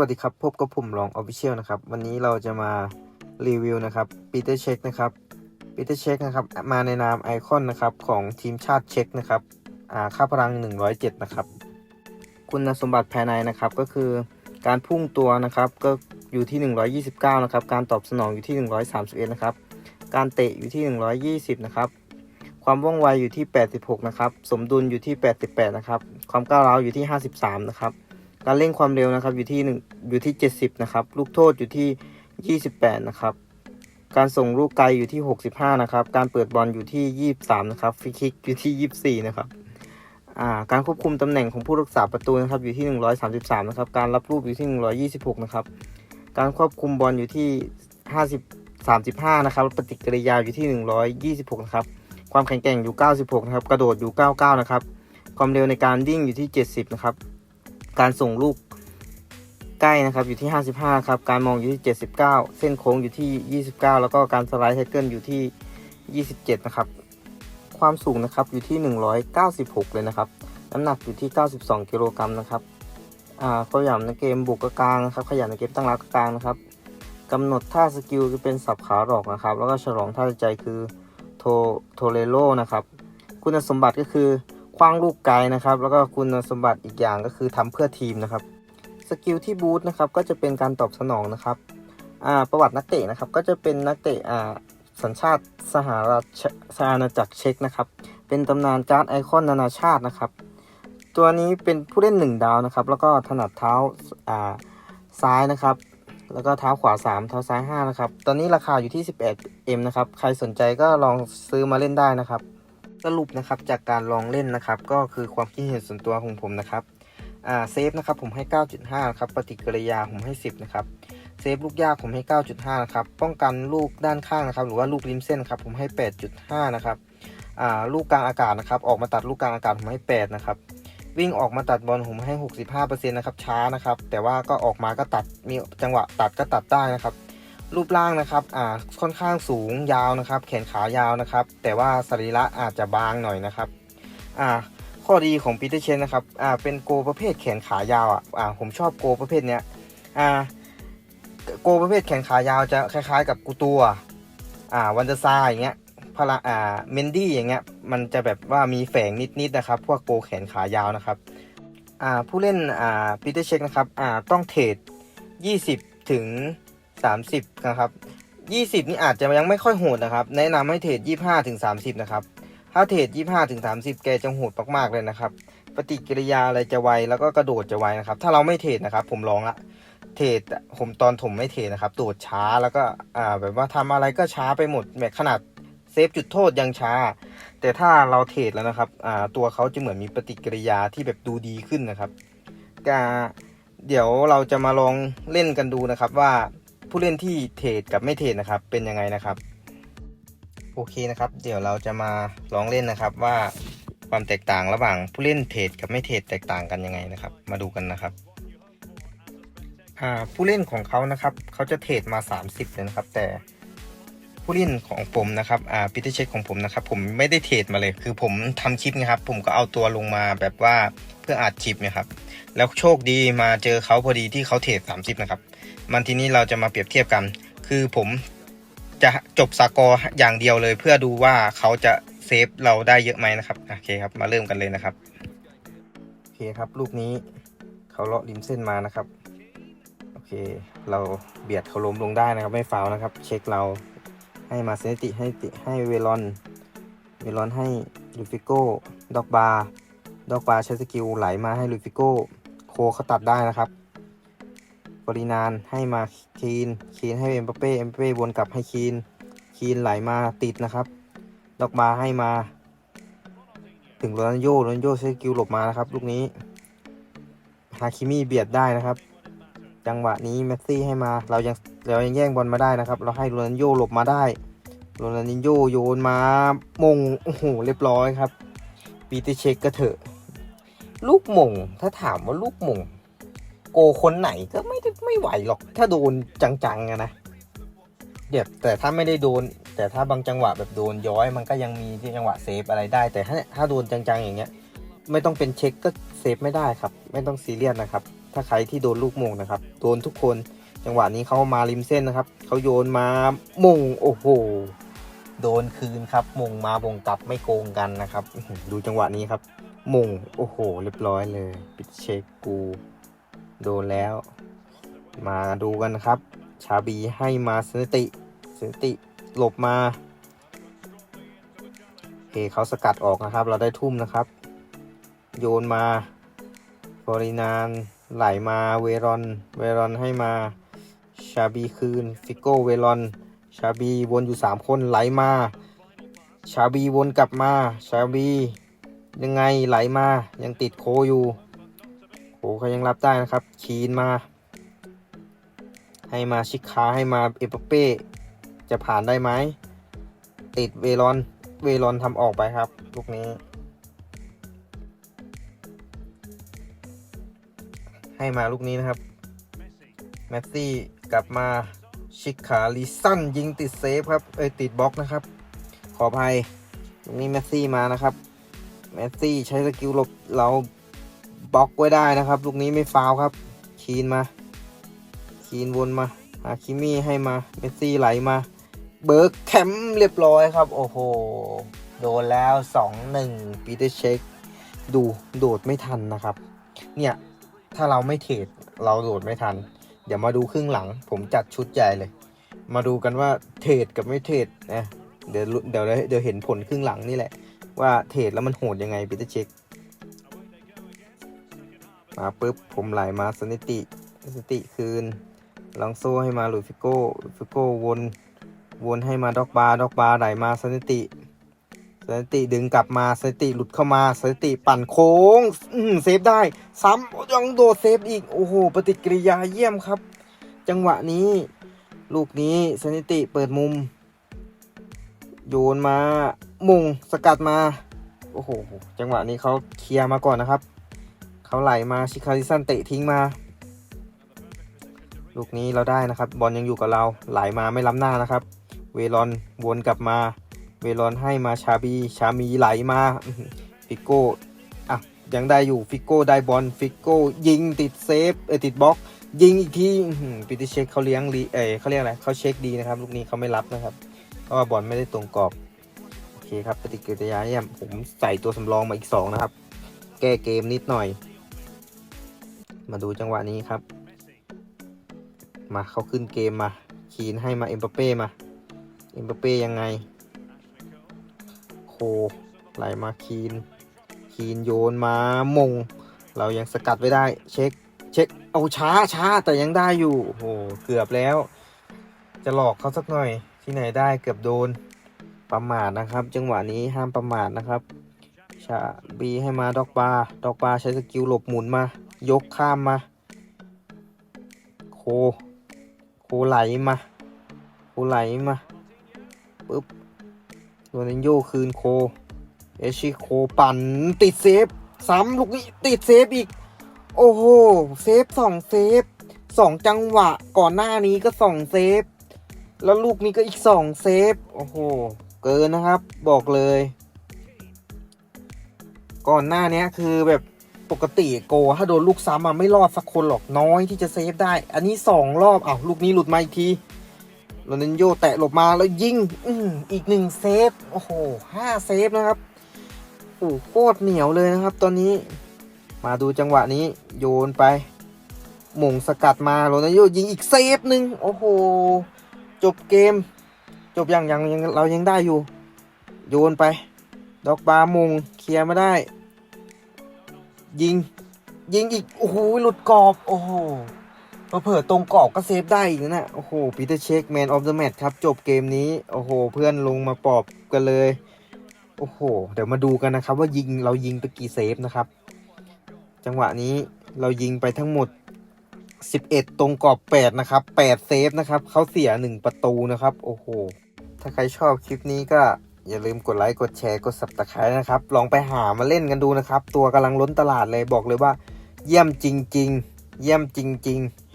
วัสดีครับ พบกับผมลองออฟฟิเชียลนะครับ วันนี้เราจะมารีวิวนะครับปีเตอร์เช็คนะครับปีเตอร์เช็คนะครับ มาในนามไอคอนนะครับของทีมชาติเช็คนะครับอ่าค่าพลัง 107 นะครับ คุณสมบัติภายในนะครับก็คือการพุ่งตัวนะครับก็อยู่ที่ 129 นะครับ การตอบสนองอยู่ที่ 131 นะครับ การเตะอยู่ที่ 120 นะครับ ความว่องไวอยู่ที่ 86 นะครับ สมดุลอยู่ที่ 88 นะครับ ความก้าวร้าวอยู่ที่ 53 นะครับ การเร่งความเร็วนะครับอยู่ที่1อยู่ที่ 70 นะครับ ลูกโทษอยู่ที่ 28 นะครับ การส่งลูกไกลอยู่ที่ 65 นะครับ การเปิดบอลอยู่ที่ 23 นะครับฟรีคิกอยู่ที่ 24 นะครับการควบคุมตำแหน่งของผู้รักษาประตูนะครับอยู่ที่ 133 นะครับ การรับรูปอยู่ที่ 126 นะครับ การควบคุมบอลอยู่ที่ 50 35 นะครับปฏิกิริยาอยู่ที่ 126 นะครับ ความแข็งแกร่งอยู่ 96 นะครับ กระโดดอยู่ 99 นะครับ ความเร็วในการวิ่งอยู่ที่ 70 นะครับ การส่งลูกใกล้นะครับอยู่ที่ 55 ครับ การมองอยู่ที่ 79 เส้นโค้งอยู่ที่ 29 แล้วก็การสไลด์ไทเกิลอยู่ที่ 27 นะครับ ความสูงนะครับอยู่ที่ 196 เลยนะครับ น้ำหนักอยู่ที่ 92 กิโลกรัมนะครับขยันในเกมบุกกลางนะครับ ขยันในเกมตั้งรับกลางนะครับกำหนดท่าสกิลคือเป็นสับขาหลอกนะครับ แล้วก็ฉลองท่าใจคือโทโทเรโลนะครับ คุณสมบัติก็คือ คว้างลูกไกลนะครับ แล้วก็คุณสมบัติอีกอย่างก็คือทำเพื่อทีมนะครับสกิลที่บูทนะครับก็จะเป็นการตอบสนองนะครับประวัตินักเตะนะครับก็จะเป็นนักเตะอสัญชาติสหราชสอาณาจักรเช็กนะครับ เป็นตำนานการ์ดไอคอนนานาชาตินะครับ ตัวนี้เป็นผู้เล่นหนึ่งดาวนะครับ แล้วก็ถนัดเท้าอ่าซ้ายนะครับ แล้วก็เท้าขวา 3 เท้าซ้าย 5 นะครับ ตอนนี้ราคาอยู่ที่ 11M นะครับ ใครสนใจก็ลองซื้อมาเล่นได้นะครับ สรุปนะครับจากการลองเล่นนะครับก็คือความคิดเห็นส่วนตัวของผมนะครับอ่าเซฟนะครับผมให้ 9.5นะครับปฏิกิริยาผมให้ 10นะครับเซฟลูกยากผมให้ 9.5นะครับป้องกันลูกด้านข้างนะครับหรือว่าลูกริมเส้นครับผมให้ 8.5นะครับอ่าลูกกลางอากาศนะครับออกมาตัดลูกกลางอากาศผมให้ 8 นะครับวิ่งออกมาตัดบอลผมให้ 65%นะครับช้านะครับแต่ว่าก็ออกมาก็ตัดมีจังหวะตัดก็ตัดได้นะครับ รูปร่างนะครับอ่าค่อนข้างสูงยาวนะครับ แขนขายาวนะครับ แต่ว่าสรีระอาจจะบางหน่อยนะครับอ่าข้อดีของปีเตอร์เชนนะครับอ่าเป็นโกประเภทแขนขายาวอะอ่าผมชอบโกประเภทเนี้ยอ่าโกประเภทแขนขายาวจะคล้ายๆ กับกูตัวอ่าวันเดอร์ซาอย่างเงี้ยพละอ่าเมนดี้อย่างเงี้ยมันจะแบบว่ามีแฝงนิดๆนะครับ พวกโกแขนขายาวนะครับอ่าผู้เล่นอ่าปีเตอร์เช็คนะครับอ่าต้องเทรด20 ถึง 30นะครับ20 นี่อาจจะยังไม่ค่อยโหดนะครับ แนะนำให้เทรด25ถึง30นะครับถ้าเทรด25ถึง30 แกจะโหดมากๆเลยนะครับ ปฏิกิริยาอะไรจะไวแล้วก็กระโดดจะไวนะครับ ถ้าเราไม่เทรดนะครับ ผมลองละเทรดผมตอนผมไม่เทรดนะครับ โดดช้าแล้วก็อ่าแบบว่าทำอะไรก็ช้าไปหมดแบบขนาดเซฟจุดโทษยังช้า แต่ถ้าเราเทรดแล้วนะครับอ่าตัวเขาจะเหมือนมีปฏิกิริยาที่แบบดูดีขึ้นนะครับกาเดี๋ยวเราจะมาลองเล่นกันดูนะครับว่า ผู้เล่นที่เทรดกับไม่เทรดนะครับ เป็นยังไงนะครับ โอเคนะครับ เดี๋ยวเราจะมาลองเล่นนะครับว่าความแตกต่างระหว่างผู้เล่นเทรดกับไม่เทรดแตกต่างกันยังไงนะครับ มาดูกันนะครับผู้เล่นของเขานะครับ เขาจะเทรดมา 30เลยนะครับ แต่ ผู้เล่นของผมนะครับอ่าพิธีเช็คของผมนะครับผมไม่ได้เทรดมาเลย คือผมทำคลิปนะครับผมก็เอาตัวลงมาแบบว่าเพื่ออัดคลิปนะครับแล้วโชคดีมาเจอเขาพอดีที่เขาเทรด30นะครับมันทีนี้เราจะมาเปรียบเทียบกัน คือผมจะจบสกอร์อย่างเดียวเลย เพื่อดูว่าเขาจะเซฟเราได้เยอะไหมนะครับโอเคครับมาเริ่มกันเลยนะครับโอเคครับลูกนี้เขาเลาะริมเส้นมานะครับโอเค เราเบียดเขาล้มลงได้นะครับ ไม่ฟาวนะครับ เช็คเรา ให้มาเซนติให้ติให้เวลอน เวลอนให้ลูฟิโก้ด็อกบาร์ด็อกบาร์ใช้สกิลไหลมาให้ลูฟิโก้โคเขาตัดได้นะครับปรินานให้มาคีนคีนให้เอ็มบัปเป้เอ็มบัปเป้วนกลับให้คีนคีนไหลมาติดนะครับดอกบาร์ให้มา ถึงโรนัลโยโรนัลโยใช้สกิลหลบมานะครับลูกนี้ฮาคิมิเบียดได้นะครับ จังหวะนี้เมสซี่ให้มา เรายังเรายังแย่งบอลมาได้นะครับ เราให้โรนัลโยหลบมาได้โรนัลโยโยนมามงโอ้โหเรียบร้อยครับปีเตอร์เช็คก็เถอะ ลูกมงถ้าถามว่าลูกมงโกคนไหนก็ไม่ได้ไม่ไหวหรอก ถ้าโดนจังๆนะเดี๋ยวแต่ถ้าไม่ได้โดน แต่ถ้าบางจังหวะแบบโดนย้อย มันก็ยังมีที่จังหวะเซฟอะไรได้ แต่ถ้าถ้าโดนจังๆอย่างเงี้ย ไม่ต้องเป็นเช็คก็เซฟไม่ได้ครับ ไม่ต้องซีเรียสนะครับ ถ้าใครที่โดนลูกมงนะครับ โดนทุกคนจังหวะนี้เขามาริมเส้นนะครับเขาโยนมามงโอ้โหโดนคืนครับมงมาบงกลับไม่โกงกันนะครับ ดูจังหวะนี้ครับมงโอ้โห เรียบร้อยเลย ปิดเช็คกู โดนแล้ว มาดูกันนะครับ ชาบีให้มาสนติสนติหลบมาเฮเขาสกัดออกนะครับ เราได้ทุ่มนะครับ โยนมา ฟอรินานไหลมาเวรอน เวรอนให้มาชาบีคืนฟิโก้เวรอน ชาบีวนอยู่สามคนไหลมา ชาบีวนกลับมา ชาบียังไงไหลมายังติดโคอยู่โคเขายังรับได้นะครับคีนมา ให้มาชิคาให้มาเอเปเป้จะผ่านได้ไหมติดเวรอน เวรอนทำออกไปครับลูกนี้ ให้มาลูกนี้นะครับ แมสซี่กลับมาชิคาลิสันยิงติดเซฟครับ เอ้ยติดบล็อกนะครับ ขออภัยตรงนี้แมสซี่มานะครับ แมสซี่ใช้สกิลหลบเราบล็อกไว้ได้นะครับ ลูกนี้ไม่ฟาวครับ คีนมา คีนวนมาฮาคิมี่ให้มา เมสซี่ไหลมา เบิร์กแคมป์เรียบร้อยครับ โอ้โห โดนแล้ว 2-1ปีเตอร์เช็ค ดูโดดไม่ทันนะครับ เนี่ย ถ้าเราไม่เทรดเราโดดไม่ทัน เดี๋ยวมาดูครึ่งหลัง ผมจัดชุดใหญ่เลย มาดูกันว่าเทรดกับไม่เทรดนะเดี๋ยวเดี๋ยวเดี๋ยวเห็นผลครึ่งหลังนี่แหละ ว่าเทรดแล้วมันโหดยังไงปีเตอร์เช็คมาปุ๊บผมไหลมาสนิติสติคืนลองโซ่ให้มาหลุยฟิโก้ลุยฟิโก้วน วนให้มาด็อกบาร์ด็อกบาร์ไหลมาสนิติ สนิติดึงกลับมาสนิติหลุดเข้ามาสนิติปั่นโค้งเซฟได้ ซ้ำยังโดดเซฟอีก โอ้โห ปฏิกิริยาเยี่ยมครับ จังหวะนี้ ลูกนี้สนิติเปิดมุม โยนมา มุงสกัดมา โอ้โห จังหวะนี้เขาเคลียร์มาก่อนนะครับ เขาไหลมาชิคาริสันเตะทิ้งมา ลูกนี้เราได้นะครับ บอลยังอยู่กับเรา ไหลมาไม่ล้ำหน้านะครับ เวรอนวนกลับมา เวรอนให้มาชาบีชามีไหลมาฟิโก้อะยังได้อยู่ฟิโก้ได้บอลฟิโก้ยิงติดเซฟเออติดบล็อก ยิงอีกทีปิติเช็คเขาเลี้ยงรีเออเขาเรียกอะไรเขาเช็คดีนะครับลูกนี้เขาไม่รับนะครับเพราะว่าบอลไม่ได้ตรงกรอบโอเคครับปฏิกิริยาเยี่ยผมใส่ตัวสำรองมาอีกสองนะครับ แก้เกมนิดหน่อย มาดูจังหวะนี้ครับ มาเขาขึ้นเกมมาคีนให้มาเอ็มบัปเป้มาเอ็มบัปเป้ยังไง โคไหลมาคีน คีนโยนมามง เรายังสกัดไว้ได้ เช็ค เช็ค เอาช้าช้าแต่ยังได้อยู่ โอ้โห เกือบแล้ว จะหลอกเขาสักหน่อย ที่ไหนได้เกือบโดน ประมาทนะครับ จังหวะนี้ห้ามประมาทนะครับ ชาบีให้มาดอกบาร์ดอกบาใช้สกิลหลบหมุนมา ยกข้ามมา โค โคไหลมา โคไหลมาปึ๊บ โรนันโยคืนโค เอชิโคปั่นติดเซฟซ้ำลูกนี้ติดเซฟอีก โอ้โห เซฟสองเซฟสองจังหวะก่อนหน้านี้ก็สองเซฟ แล้วลูกนี้ก็อีกสองเซฟ โอ้โห เกินนะครับบอกเลย ก่อนหน้านี้คือแบบปกติโกถ้าโดนลูกซ้ำอะไม่รอดสักคนหรอกน้อยที่จะเซฟได้ อันนี้สองรอบอ้าวลูกนี้หลุดมาอีกที โรนันโยแตะหลบมาแล้วยิงอืมอีกหนึ่งเซฟ โอ้โหห้าเซฟนะครับโอ้โคตรเหนียวเลยนะครับ ตอนนี้ มาดูจังหวะนี้โยนไปหม่งสกัดมาโรนันโยยิงอีกเซฟหนึ่งโอ้โห จบเกม จบยังยังยังเรายังได้อยู่ โยนไป ดอกบาร์มงเคลียร์มาได้ ยิง ยิงอีก โอ้โห หลุดกรอบ โอ้โห เผื่อตรงกรอบก็เซฟได้อีกนะโอ้โหปีเตอร์เชคแมนออฟเดอะแมตช์ครับ จบเกมนี้ โอ้โห เพื่อนลงมาปอบกันเลย โอ้โห เดี๋ยวมาดูกันนะครับ ว่ายิงเรายิงไปกี่เซฟนะครับ จังหวะนี้เรายิงไปทั้งหมด 11 ตรงกรอบ 8 นะครับ 8 เซฟนะครับ เขาเสีย 1 ประตูนะครับ โอ้โห ถ้าใครชอบคลิปนี้ก็อย่าลืมกดไลค์ กดแชร์ กด subscribe นะครับ ลองไปหามาเล่นกันดูนะครับ ตัวกำลังล้นตลาดเลยบอกเลยว่า เยี่ยมจริง ๆ เยี่ยมจริง ๆ